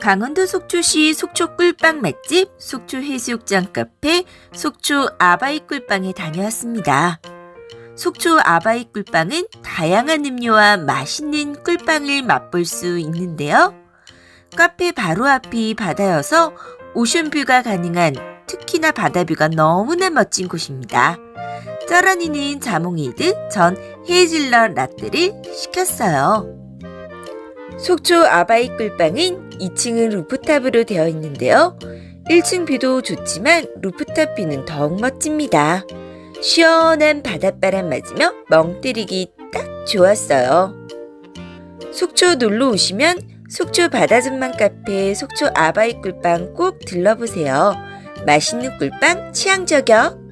강원도 속초시 속초 꿀빵 맛집 속초 해수욕장 카페 속초 아바이 꿀빵에 다녀왔습니다. 속초 아바이 꿀빵은 다양한 음료와 맛있는 꿀빵을 맛볼 수 있는데요. 카페 바로 앞이 바다여서 오션뷰가 가능한 특히나 바다뷰가 너무나 멋진 곳입니다. 쩌라니는 자몽이드 전 헤이즐넛 라떼를 시켰어요. 속초 아바이 꿀빵은 2층은 루프탑으로 되어 있는데요. 1층 뷰도 좋지만 루프탑 뷰는 더욱 멋집니다. 시원한 바닷바람 맞으며 멍 때리기 딱 좋았어요. 속초 놀러 오시면 속초 바다 전망 카페 속초 아바이 꿀빵 꼭 들러보세요. 맛있는 꿀빵 취향 저격.